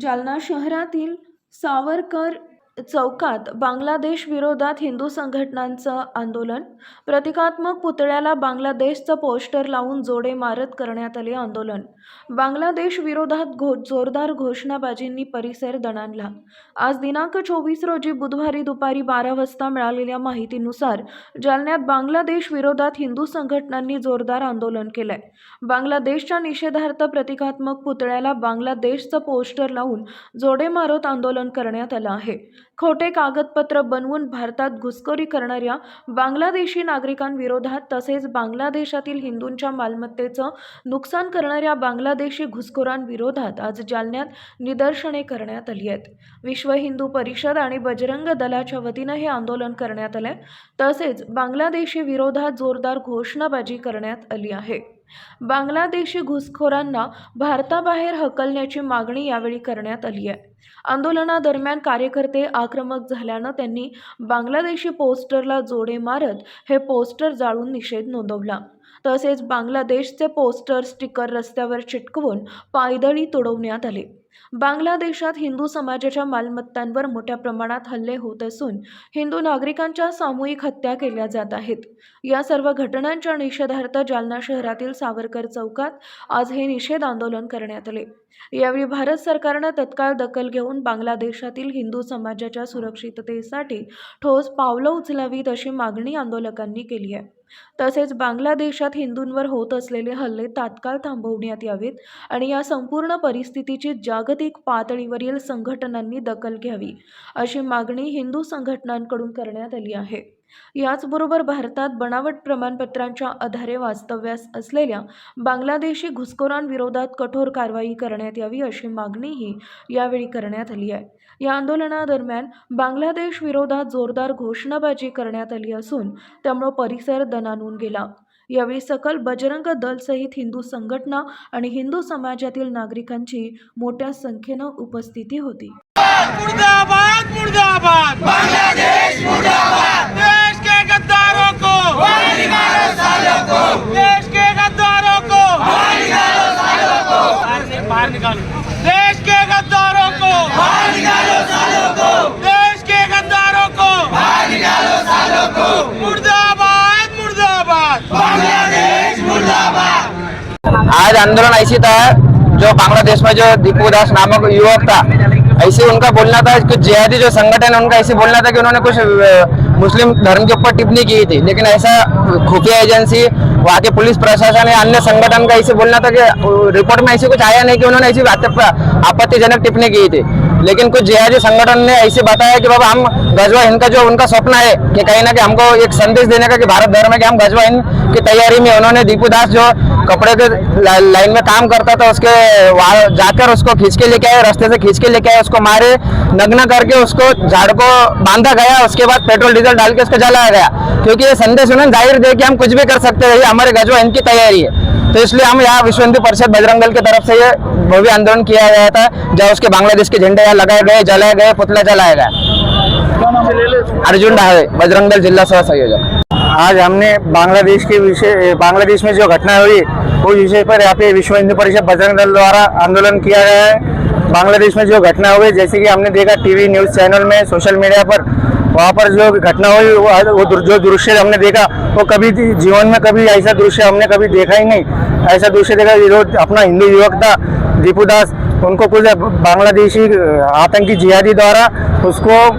जालना शहरातील सावरकर चौकात बांगलादेश विरोधात हिंदू संघटनांचं आंदोलन. प्रतिकात्मक पुतळ्याला बांगलादेशचं पोस्टर लावून जोडे मारत करण्यात आले आंदोलन. बांगलादेश विरोधात घो जोरदार घोषणाबाजींनी परिसर दणाणला. आज दिनांक चोवीस रोजी बुधवारी दुपारी बारा वाजता मिळालेल्या माहितीनुसार जालन्यात बांगलादेश विरोधात हिंदू संघटनांनी जोरदार आंदोलन केलंय. बांगलादेशच्या निषेधार्थ प्रतिकात्मक पुतळ्याला बांगलादेशचं पोस्टर लावून जोडे मारत आंदोलन करण्यात आलं आहे. खोटे कागदपत्र बनवून भारतात घुसखोरी करणाऱ्या बांगलादेशी नागरिकांविरोधात तसेच बांगलादेशातील हिंदूंच्या मालमत्तेचं नुकसान करणाऱ्या बांगलादेशी घुसखोरांविरोधात आज जालन्यात निदर्शने करण्यात आली आहेत. विश्व हिंदू परिषद आणि बजरंग दलाच्या वतीनं हे आंदोलन करण्यात आलंय. तसेच बांगलादेशी विरोधात जोरदार घोषणाबाजी करण्यात आली आहे. बांगलादेशी घुसखोरांना भारताबाहेर हकलण्याची मागणी यावेळी करण्यात आली आहे. आंदोलनादरम्यान कार्यकर्ते आक्रमक झाल्यानं त्यांनी बांगलादेशी पोस्टरला जोडे मारत हे पोस्टर जाळून निषेध नोंदवला. तसेच बांगलादेशचे पोस्टर स्टिकर रस्त्यावर चिटकवून पायदळी तुडवण्यात आले. बांगलादेशात हिंदू समाजाच्या मालमत्तांवर मोठ्या प्रमाणात हल्ले होत असून हिंदू नागरिकांच्या सामूहिक हत्या केल्या जात आहेत. या सर्व घटनांच्या निषेधार्थ जालना शहरातील सावरकर चौकात आज हे निषेध आंदोलन करण्यात आले. यावेळी भारत सरकारनं तत्काळ दखल घेऊन बांगलादेशातील हिंदू समाजाच्या सुरक्षिततेसाठी ठोस पावलं उचलावीत अशी मागणी आंदोलकांनी केली आहे. तसेच बांगलादेशात हिंदूंवर होत असलेले हल्ले तात्काळ थांबवण्यात यावेत आणि या संपूर्ण परिस्थितीची जागतिक पातळीवरील संघटनांनी दखल घ्यावी अशी मागणी हिंदू संघटनांकडून करण्यात आली आहे. याचबरोबर भारतात बनावट प्रमाणपत्रांच्या आधारे वास्तव्यास असलेल्या बांगलादेशी घुसखोरांविरोधात कठोर कारवाई करण्यात यावी अशी मागणीही यावेळी करण्यात आली आहे. या आंदोलनादरम्यान बांगलादेश विरोधात जोरदार घोषणाबाजी करण्यात आली असून त्यामुळे परिसर दणाणून गेला. यावेळी सकल बजरंग दल सहित हिंदू संघटना आणि हिंदू समाजातील नागरिकांची मोठ्या संख्येनं उपस्थिती होती. मुर्दाबाद मुर्दाबाद! बांग्लादेश मुर्दाबाद! निकालो। देश के गद्दारों को। बाहर निकालो सालों को। देश के गद्दारों को। बाहर निकालो सालों को। मुर्दाबाद मुर्दाबाद। बांग्लादेश मुर्दाबाद। आज आंदोलन ऐसी था जो बांग्लादेश में जो दीपू दास नामक युवक था ऐसे उनका बोलना था कुछ जिहादी जो संगठन है उनका ऐसे बोलना था कि उन्होंने कुछ मुस्लिम धर्म के ऊपर टिप्पणी की थी लेकिन ऐसा खुफिया एजेंसी वहाँ के पुलिस प्रशासन या अन्य संगठन का ऐसे बोलना था कि रिपोर्ट में ऐसे कुछ आया नहीं कि उन्होंने ऐसी आपत्तिजनक टिप्पणी की थी। लेकिन कुछ जिहादी संगठन ने ऐसे बताया कि बाबा, हम गजवा हिंद का जो उनका स्वप्न है कि कहीं ना कहीं हमको एक संदेश देने का कि भारत धर्म है कि हम गजवा हिंद की तैयारी में उन्होंने दीपू दास जो कपड़े के लाइन में काम करता था, उसके जाकर उसको खींच के लेके आए, रास्ते से खींच के लेके आए, उसको मारे, नग्न करके उसको झाड़ को बांधा गया, उसके बाद पेट्रोल डीजल डाल के उसको जलाया गया। क्योंकि ये संदेश उन्होंने ज़ाहिर दे कि हम कुछ भी कर सकते हैं हमारे गजवा इनकी तैयारी है। तो इसलिए हम यहाँ विश्व हिंदू परिषद बजरंग दल की तरफ़ से ये भव्य आंदोलन किया गया था, जहाँ उसके बांग्लादेश के झंडे यहाँ लगाए गए, जलाए गए, पुतला जलाया गया अर्जुन ढावे बजरंग दल जिला सह संयोजक आज हमने बांग्लादेश के विषय, बांग्लादेश में जो घटना हुई, उस विषय पर यहाँ पे विश्व हिंदू परिषद बजरंग दल द्वारा आंदोलन किया गया है। बांग्लादेश में जो घटना हुई, जैसे कि हमने देखा टीवी न्यूज़ चैनल में, सोशल मीडिया पर वहाँ पर जो घटना हुई वो जो दृश्य हमने देखा वो कभी जीवन में कभी ऐसा दृश्य हमने कभी देखा ही नहीं। ऐसा दृश्य देखा जो अपना हिंदू युवक था दीपू दास उनको कुछ बांग्लादेशी आतंकी जिहादी द्वारा उसको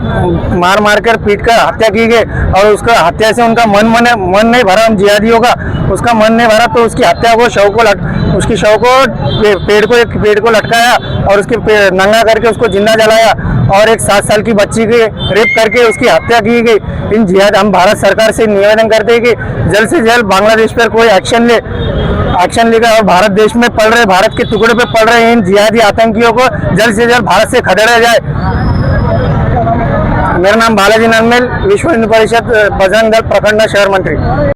मार मार कर पीट कर हत्या की गई और उसका हत्या से उनका मन मन मन नहीं भरा उन जिहादियों का। उसका मन नहीं भरा तो उसकी हत्या को शव को लट, उसकी शव को पे- पेड़ को, एक पेड़ को लटकाया और उसके नंगा करके उसको ज़िंदा जलाया और एक सात साल की बच्ची के रेप करके उसकी हत्या की गई। इन जिहाद, हम भारत सरकार से निवेदन करते हैं कि जल्द से जल्द बांग्लादेश पर कोई एक्शन ले। एक्शन लेकर और भारत देश में पड़ रहे भारत के टुकड़े पे पड़ रहे इन जिहादी आतंकियों को। जल्द से जल्द भारत से खदेड़ा जाए। मेरा नाम बालाजी नरमेल विश्व हिंदू परिषद बजरंग दल प्रखंड शहर मंत्री।